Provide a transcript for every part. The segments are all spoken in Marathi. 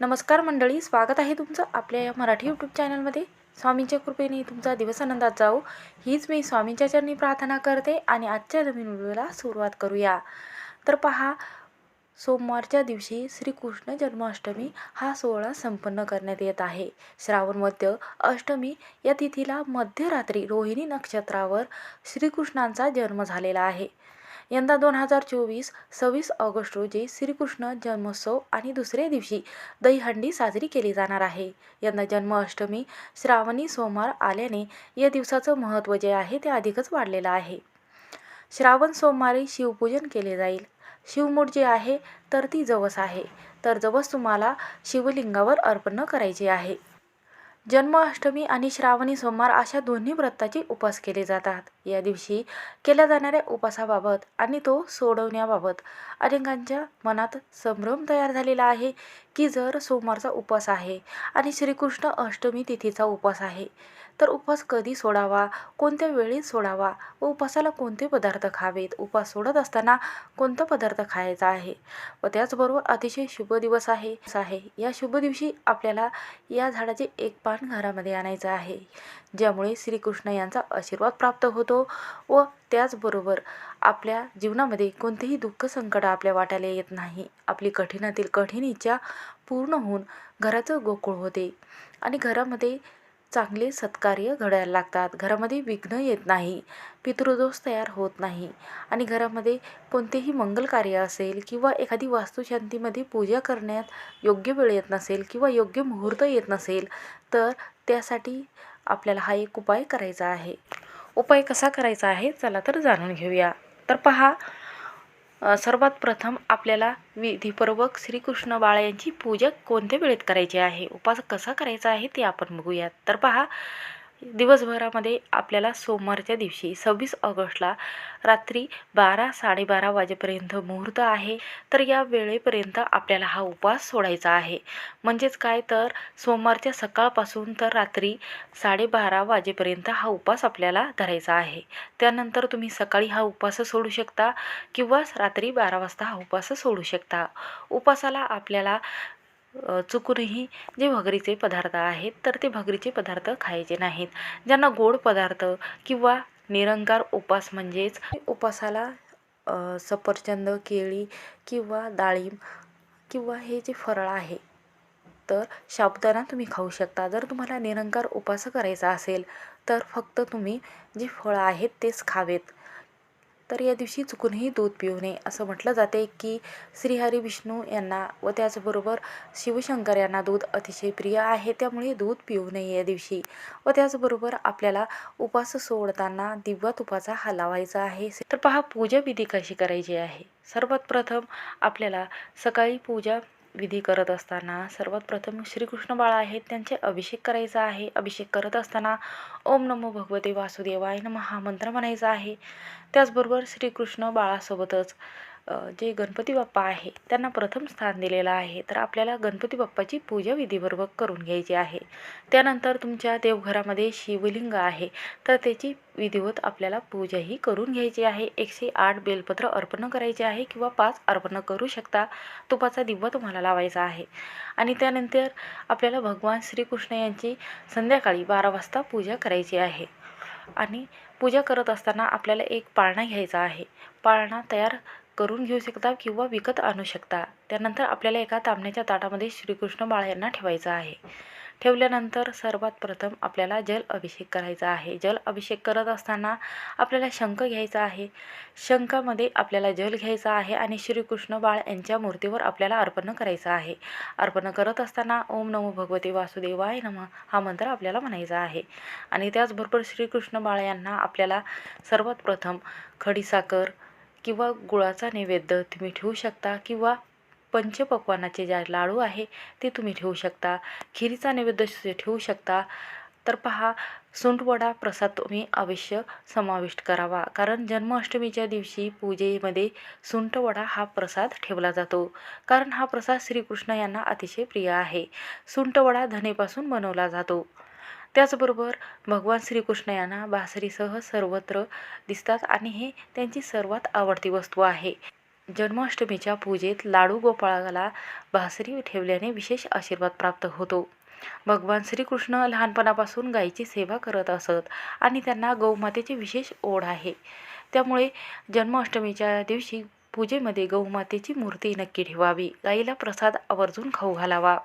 नमस्कार मंडळी स्वागत आहे तुमचं आपल्या या मराठी यूट्यूब चॅनलमध्ये स्वामींच्या कृपेने तुमचा दिवस आनंदात जाऊ हीच मी स्वामींच्या चरणी प्रार्थना करते आणि आजच्या नवीन व्हिडिओला सुरुवात करूया. तर पहा सोमवारच्या दिवशी श्रीकृष्ण जन्माष्टमी हा सोहळा संपन्न करण्यात येत आहे. श्रावण मध्य अष्टमी या तिथीला मध्यरात्री रोहिणी नक्षत्रावर श्रीकृष्णांचा जन्म झालेला आहे. यंदा दोन हजार चोवीस सव्वीस ऑगस्ट रोजी श्रीकृष्ण जन्मोत्सव आणि दुसऱ्या दिवशी दहीहंडी साजरी केली जाणार आहे. यंदा जन्माष्टमी श्रावणी सोमवार आल्याने या दिवसाचं महत्त्व जे आहे ते अधिकच वाढलेलं आहे. श्रावण सोमवारी शिवपूजन केले जाईल. शिवमूठ जे आहे तर ती जवस आहे. तर जवस तुम्हाला शिवलिंगावर अर्पण करायची आहे. जन्माष्टमी आणि श्रावणी सोमवार अशा दोन्ही व्रताचे उपास केले जातात. या दिवशी केल्या जाणाऱ्या उपासाबाबत आणि तो सोडवण्याबाबत अनेकांच्या मनात संभ्रम तयार झालेला आहे. की जर सोमवारचा उपवास आहे आणि श्रीकृष्ण अष्टमी तिथीचा उपवास आहे तर उपवास कधी सोडावा? कोणत्या वेळी सोडावा? व उपवासाला कोणते पदार्थ खावेत? उपवास सोडत असताना कोणता पदार्थ खायचा आहे? व त्याचबरोबर अतिशय शुभ दिवस आहे आहे. या शुभ दिवशी आपल्याला या झाडाचे एक पान घरामध्ये आणायचं आहे ज्यामुळे श्रीकृष्ण यांचा आशीर्वाद प्राप्त होतो व त्याचबरोबर आपल्या जीवनामध्ये कोणतेही दुःख संकट आपल्या वाट्याला येत नाही. आपली कठीणातील कठीण इच्छा पूर्ण होऊन घराचं गोकुळ होते. आणि घरामध्ये चांगले सत्कार्य घडायला लागतात. घरामध्ये विघ्न येत नाही. पितृदोष तयार होत नाही. आणि घरामध्ये कोणतेही मंगल कार्य असेल किंवा एखादी वास्तुशांतीमध्ये पूजा करण्यात योग्य वेळ येत नसेल किंवा योग्य मुहूर्त येत नसेल तर त्यासाठी आपल्याला हा एक उपाय करायचा आहे. उपाय कसा करायचा आहे चला तर जाणून घेऊया. तर पहा सर्वात प्रथम आपल्याला विधीपूर्वक श्रीकृष्ण बाळ यांची पूजा कोणत्या वेळेत करायची आहे? उपास कसा करायचा आहे ते आपण बघूयात. तर पहा दिवसभरामध्ये आपल्याला सोमवारच्या दिवशी सव्वीस ऑगस्टला रात्री बारा साडेबारा वाजेपर्यंत मुहूर्त आहे तर या वेळेपर्यंत आपल्याला हा उपवास सोडायचा आहे. म्हणजेच काय? तर सोमवारच्या सकाळपासून तर रात्री साडेबारा वाजेपर्यंत हा उपवास आपल्याला धरायचा आहे. त्यानंतर तुम्ही सकाळी हा उपवास सोडू शकता किंवा रात्री बारा वाजता हा उपवास सोडू शकता. उपवासाला आपल्याला चुकूनही जे भगरीचे पदार्थ आहेत तर ते भगरीचे पदार्थ खायचे नाहीत. ज्यांना गोड पदार्थ किंवा निरंकार उपास म्हणजेच उपासाला सफरचंद केळी किंवा डाळिंब किंवा हे जे फरळ आहे तर साबुदाणा तुम्ही खाऊ शकता. जर तुम्हाला निरंकार उपास करायचा असेल तर फक्त तुम्ही जी फळं आहेत तेच खावेत. तर या दिवशी चुकूनही दूध पिऊ नये असं म्हटलं जाते की श्रीहरी विष्णू यांना व त्याचबरोबर शिवशंकर यांना दूध अतिशय प्रिय आहे त्यामुळे दूध पिऊ नये या दिवशी. व त्याचबरोबर आपल्याला उपास सोडताना दिव्या तुपाचा हा लावायचा आहे. तर पहा पूजा विधी कशी करायची आहे? सर्वात प्रथम आपल्याला सकाळी पूजा विधी करत असताना सर्वात प्रथम श्रीकृष्ण बाळा आहेत त्यांचे अभिषेक करायचा आहे. अभिषेक करत असताना ओम नमो भगवते वासुदेवाय नम हा मंत्र म्हणायचा आहे. त्याचबरोबर श्रीकृष्ण बाळासोबतच जे गणपती बाप्पा आहे त्यांना प्रथम स्थान दिलेलं आहे. तर आपल्याला गणपती बाप्पाची पूजा विधीपूर्वक करून घ्यायची आहे. त्यानंतर तुमच्या देवघरामध्ये शिवलिंग आहे. तर त्याची विधिवत आपल्याला पूजाही करून घ्यायची आहे. एकशे आठ बेलपत्र अर्पण करायचे आहे किंवा पाच अर्पण करू शकता. तुपाचा दिवा तुम्हाला लावायचा आहे. आणि त्यानंतर आपल्याला भगवान श्रीकृष्ण यांची संध्याकाळी बारा वाजता पूजा करायची आहे. आणि पूजा करत असताना आपल्याला एक पाळणा घ्यायचा आहे. पाळणा तयार करून घेऊ शकता किंवा विकत आणू शकता. त्यानंतर आपल्याला एका तांबण्याच्या ताटामध्ये श्रीकृष्ण बाळ यांना ठेवायचं आहे. ठेवल्यानंतर सर्वात प्रथम आपल्याला जल अभिषेक करायचा आहे. जल अभिषेक करत असताना आपल्याला शंख घ्यायचा आहे. शंखामध्ये आपल्याला जल घ्यायचा आहे आणि श्रीकृष्ण बाळ यांच्या मूर्तीवर आपल्याला अर्पण करायचं आहे. अर्पण करत असताना ओम नमो भगवते वासुदेवाय नम हा मंत्र आपल्याला म्हणायचा आहे. आणि त्याचबरोबर श्रीकृष्ण बाळ यांना आपल्याला सर्वात प्रथम खडीसाखर किंवा गुळाचा नैवेद्य तुम्ही ठेवू शकता किंवा पंचपक्वानाचे जे लाडू आहे ते तुम्ही ठेवू शकता. खिरीचा नैवेद्य ठेवू शकता. तर पहा सुंठवडा प्रसाद तुम्ही अवश्य समाविष्ट करावा. कारण जन्माष्टमीच्या दिवशी पूजेमध्ये सुंठवडा हा प्रसाद ठेवला जातो. कारण हा प्रसाद श्रीकृष्ण यांना अतिशय प्रिय आहे. सुंठवडा धनेपासून बनवला जातो. त्याचबरोबर भगवान श्रीकृष्ण यांना बासरीसह सर्वत्र दिसतात आणि हे त्यांची सर्वात आवडती वस्तू आहे. जन्माष्टमीच्या पूजेत लाडू गोपाळाला बासरी ठेवल्याने विशेष आशीर्वाद प्राप्त होतो. भगवान श्रीकृष्ण लहानपणापासून गायीची सेवा करत असत आणि त्यांना गौमातेची विशेष ओढ आहे. त्यामुळे जन्माष्टमीच्या दिवशी पूजेमध्ये गौमातेची मूर्ती नक्की ठेवावी. गाईला प्रसाद आवर्जून खाऊ घालावा.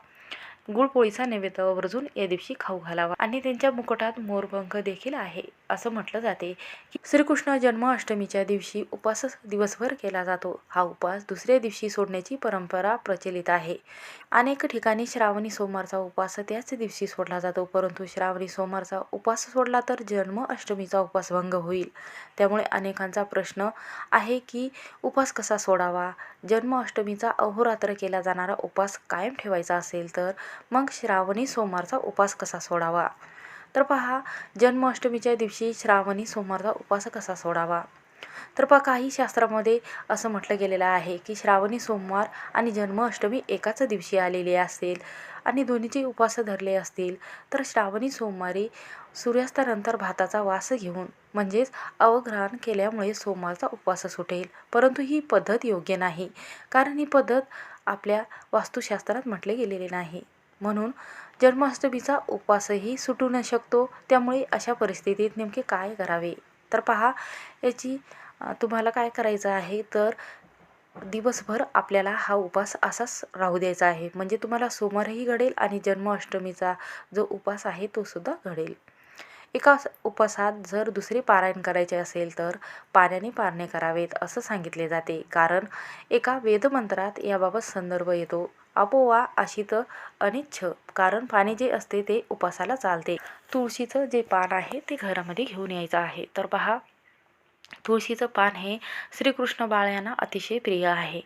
गुळपोळीचा नैवेद्य आवर्जून या दिवशी खाऊ घालावा. आणि त्यांच्या मुकुटात मोरपंख देखील आहे. असं म्हटलं जाते की श्रीकृष्ण जन्माष्टमीच्या दिवशी उपवास दिवसभर केला जातो. हा उपवास दुसऱ्या दिवशी सोडण्याची परंपरा प्रचलित आहे. अनेक ठिकाणी श्रावणी सोमवारचा उपवास त्याच दिवशी सोडला जातो. परंतु श्रावणी सोमवारचा उपवास सोडला तर जन्माष्टमीचा उपवासभंग होईल. त्यामुळे अनेकांचा प्रश्न आहे की उपवास कसा सोडावा? जन्माष्टमीचा अहोरात्र केला जाणारा उपवास कायम ठेवायचा असेल तर मग श्रावणी सोमवारचा उपवास कसा सोडावा? तर पहा जन्माष्टमीच्या दिवशी श्रावणी सोमवारचा उपवास कसा सोडावा? तर पहा काही शास्त्रामध्ये असं म्हटलं गेलेलं आहे की श्रावणी सोमवार आणि जन्माष्टमी एकाच दिवशी आलेली असेल आणि दोन्हीचे उपवास धरले असतील तर श्रावणी सोमवारी सूर्यास्तानंतर भाताचा वास घेऊन म्हणजेच अवग्रहण केल्यामुळे सोमवारचा उपवास सुटेल. परंतु ही पद्धत योग्य नाही कारण ही पद्धत आपल्या वास्तुशास्त्रात म्हटले गेलेले नाही. म्हणून जन्माष्टमीचा उपवासही सुटू न शकतो. त्यामुळे अशा परिस्थितीत नेमके काय करावे? तर पहा याची तुम्हाला काय करायचं आहे? तर दिवसभर आपल्याला हा उपास असाच राहू द्यायचा आहे. म्हणजे तुम्हाला सोमवारही घडेल आणि जन्माष्टमीचा जो उपवास आहे तो सुद्धा घडेल. एका उपवासात जर दुसरे पारायण करायचे असेल तर पाण्याने पारणे करावेत असं सांगितले जाते. कारण एका वेदमंत्रात याबाबत संदर्भ येतो. अपोवा अशी तर अनिच्छ. कारण पाणी जे असते ते उपासाला चालते. तुळशीचं जे पान आहे ते घरामध्ये घेऊन यायचं आहे. तर पहा तुळशीचं पान हे श्रीकृष्ण बाळ यांना अतिशय प्रिय आहे.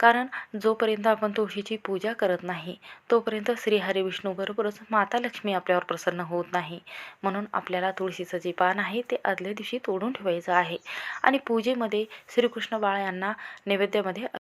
कारण जोपर्यंत आपण तुळशीची पूजा करत नाही तोपर्यंत श्रीहरी विष्णूबरोबरच माता लक्ष्मी आपल्यावर प्रसन्न होत नाही. म्हणून आपल्याला तुळशीचं जे पान आहे ते आदल्या दिवशी तोडून ठेवायचं आहे. आणि पूजेमध्ये श्रीकृष्ण बाळ यांना नैवेद्यामध्ये